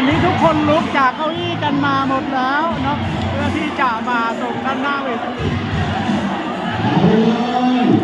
อนนี้ทุกคนลุกจากเก้าอี้กันมาหมดแล้วเนาะเพื่อที่จะมาตรงด้านหน้าเวที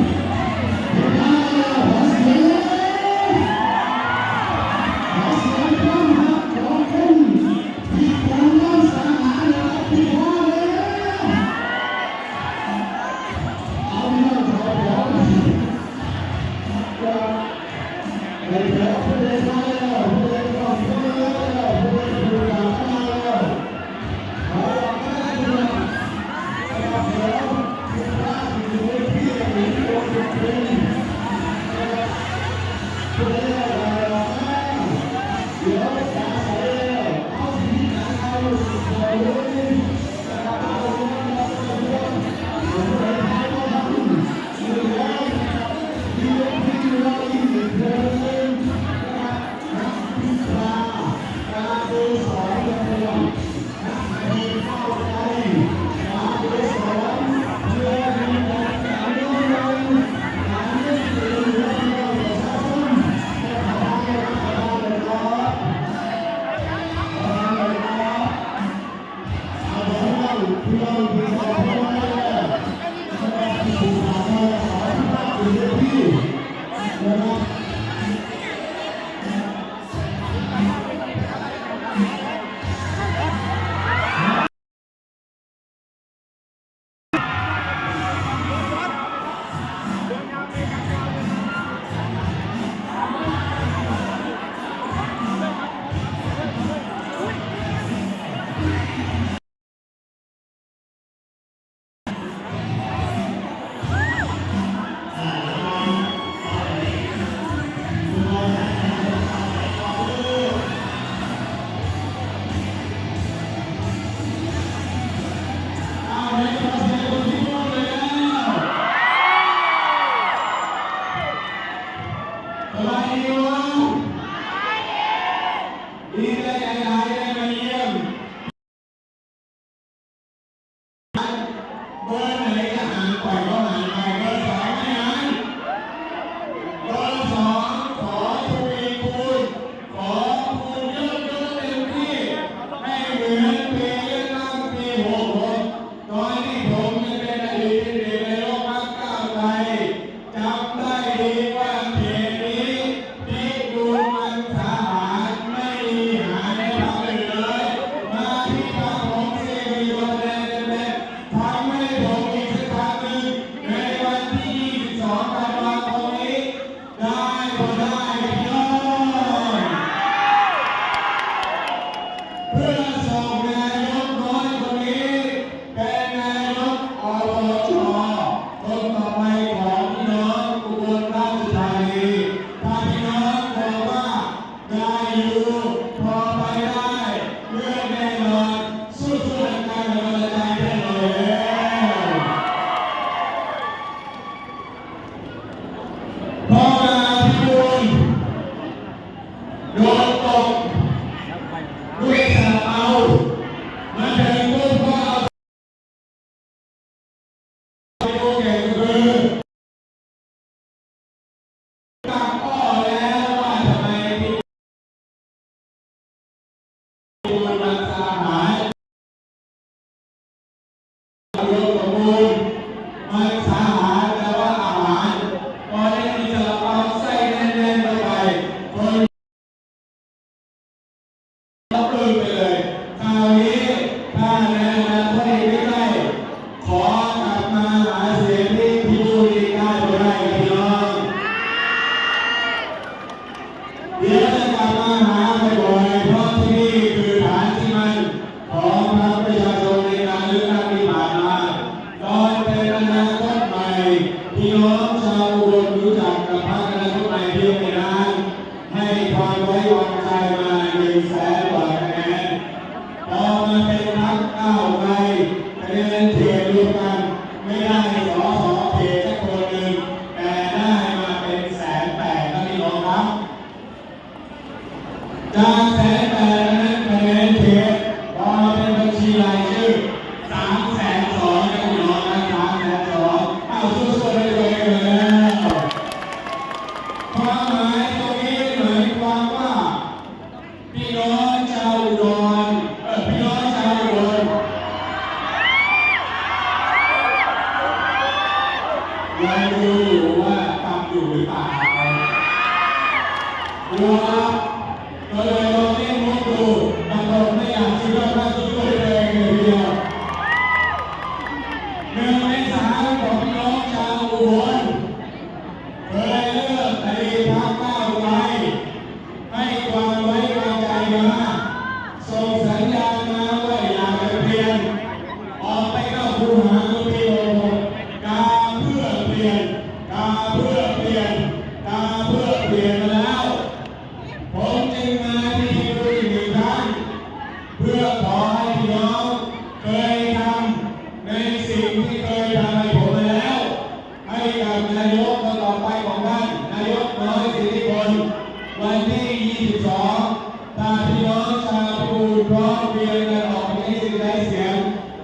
and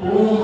ง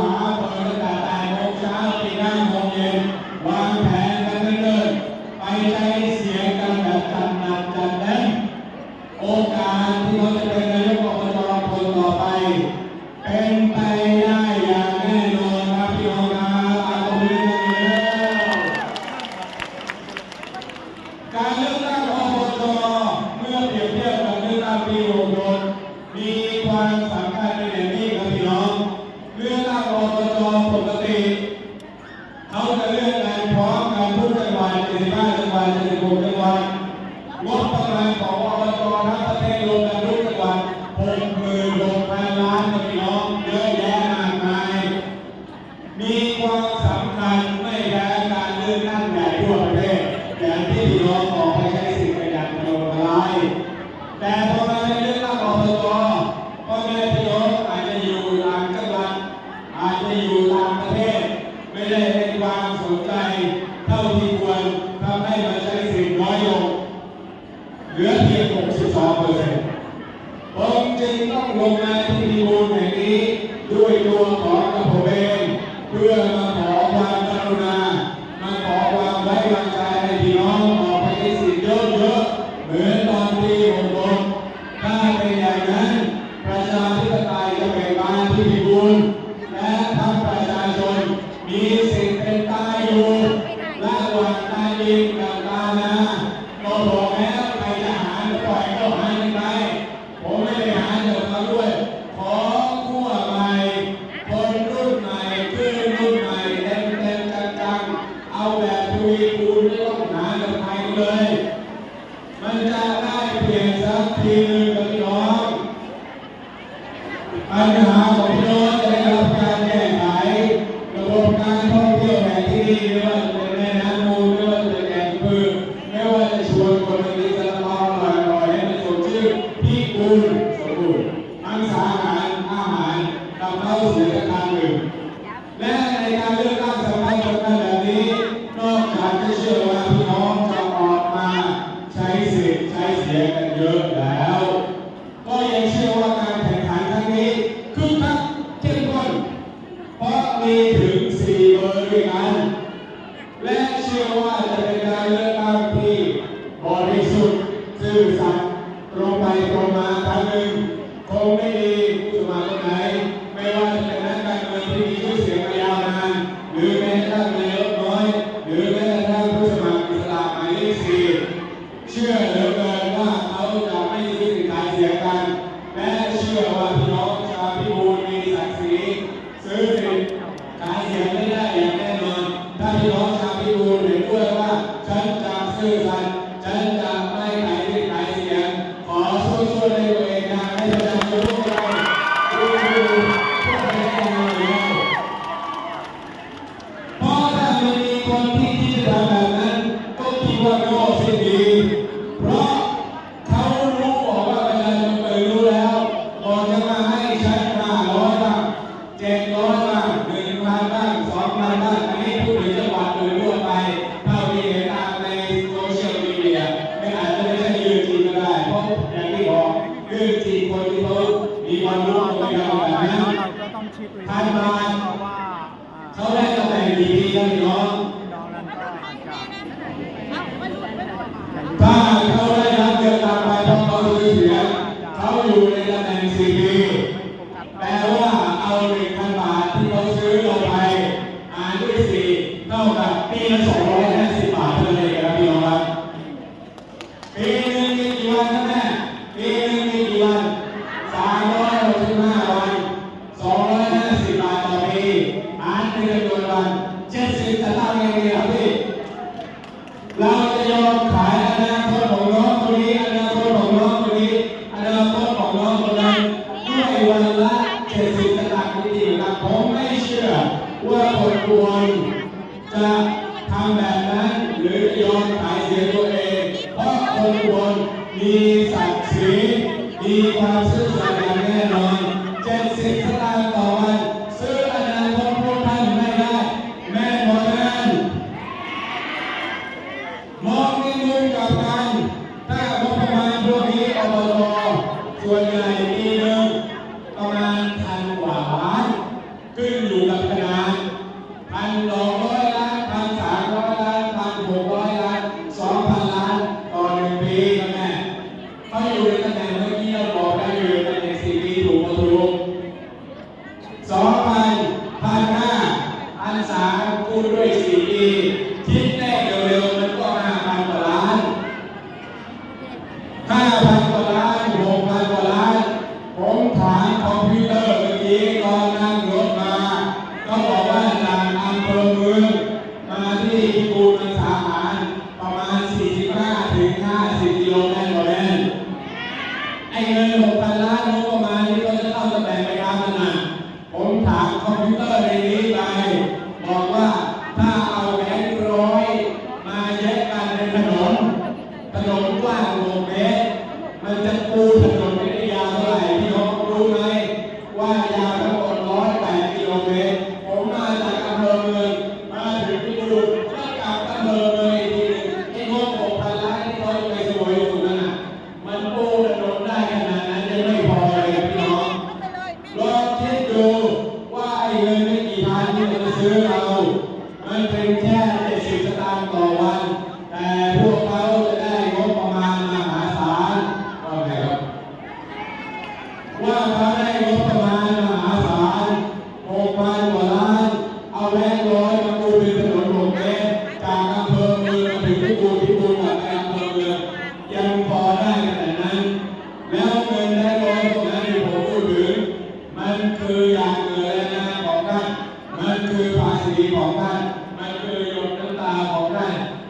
มีสิท แะทำแบบนั้นหรือยอมขายเสียตัวเอง เพราะคนบนมีศักดิ์ศรีมีความซื่อสัตย์อย่างแน่นอน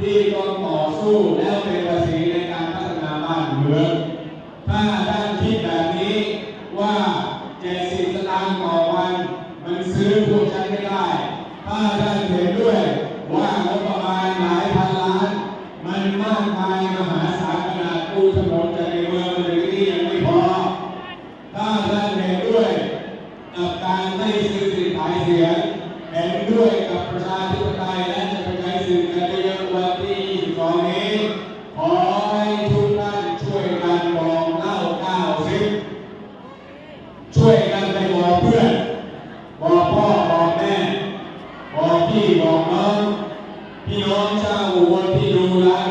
ที่ต้องต่อสู้แล้วเป็นภาษีในการพัฒนาบ้านเมือง ถ้าท่านคิดแบบนี้ว่า 70สตางค์ต่อวัน มันซื้อพวกฉันไม่ได้ ถ้าท่านเห็นด้วยว่างบประมาณหลายพันล้าน มันมากมายมหาศาลขนาดกู้ถน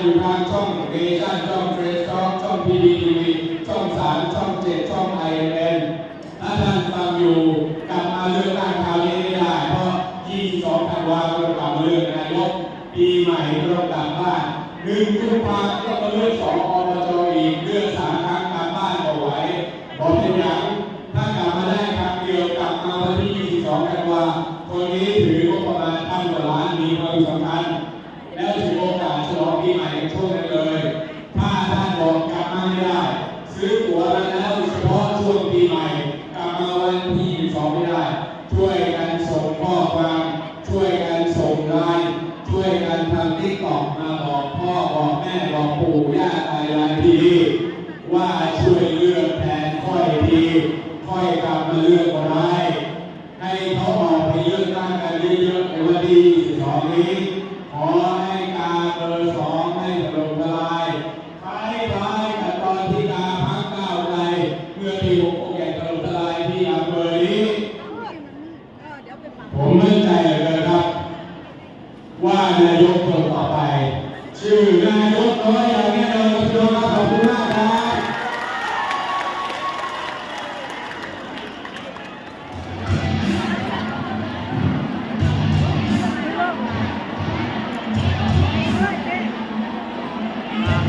มีทางช่องเนชั่นช่องเฟสช่องช่องพีดีทีวีช่องสามช่องเจ็ดช่องไอเอ็นถ้าท่านฟังอยู่กลับมาเลือกตั้งคราวนี้ไม่ได้ เพราะ 22ธันวาคมกลับมาเลือกนายกปีใหม่เรากลับบ้านหนึ่งกุมภาพันธ์ก็มาเลือกส บอกปู่ย่าตายาย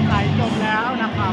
ใสจบแล้วนะครับ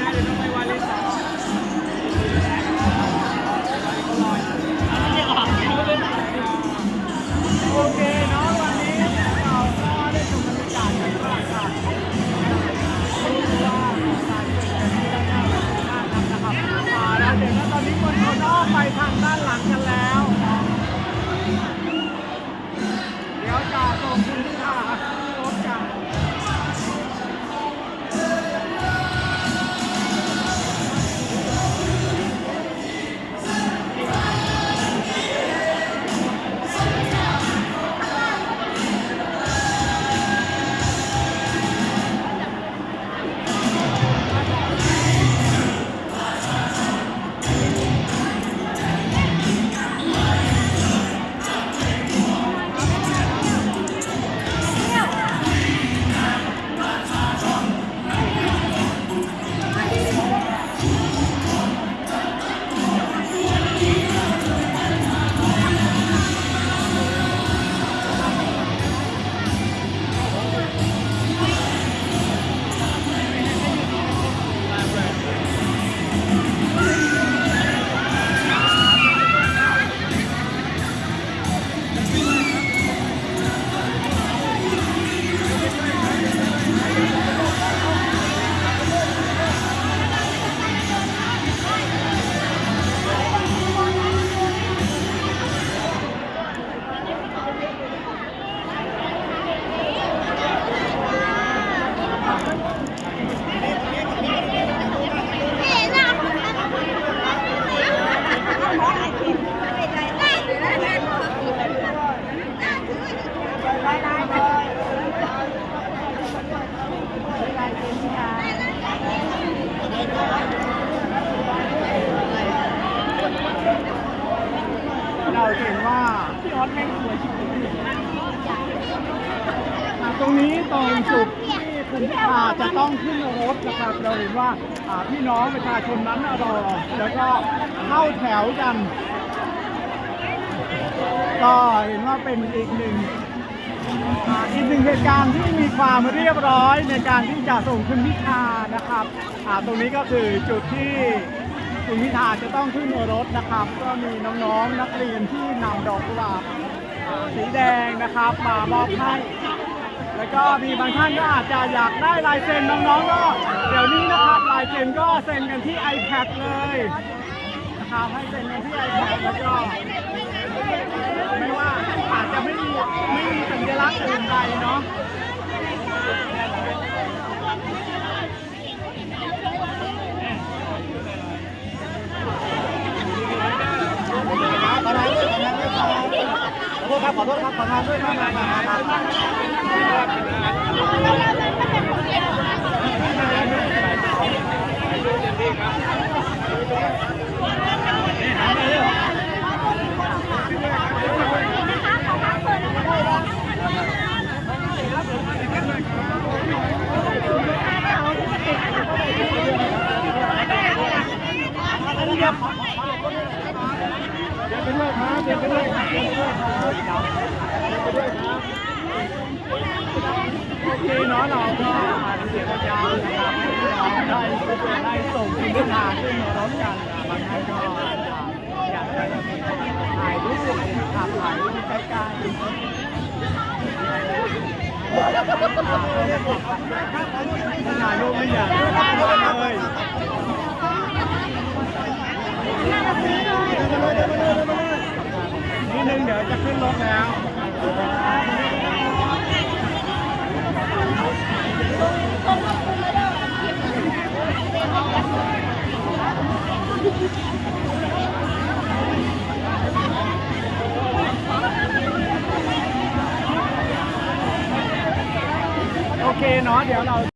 นะเดี๋ยว พี่น้องประชาชนนั้นรอแล้วก็เข้าแถวกัน ก็เห็นว่าเป็นอีกหนึ่งอีกหนึ่งเหตุการณ์ที่มีความเรียบร้อยในการที่จะส่งคุณพิธานะครับตรงนี้ก็คือจุดที่คุณพิธาจะต้องขึ้นรถนะครับ ก็มีน้องๆนักเรียนที่นำดอกกุหลาบสีแดงนะครับมามอบให้ แล้วก็มีบางท่านก็อาจจะอยากได้ลายเซ็นน้องๆก็เดี๋ยวนี้นะครับลายเซ็นก็เซ็นกันที่ iPad เลยนะครับให้เซ็นกันที่ iPad แล้วก็ไม่ว่าอาจจะไม่มีไม่มีสัญลักษณ์อื่นใดเนาะ ขอโทษครับขอโทษครับขอทานด้วยครับเดี๋ยว ไปด้วยครับเดี๋ยวไปด้วยครับเดี๋ยวไปด้วยครั นึงเดี๋ยวจะขึ้นรถแล้วโอเคเนาะเดี๋ยวเรา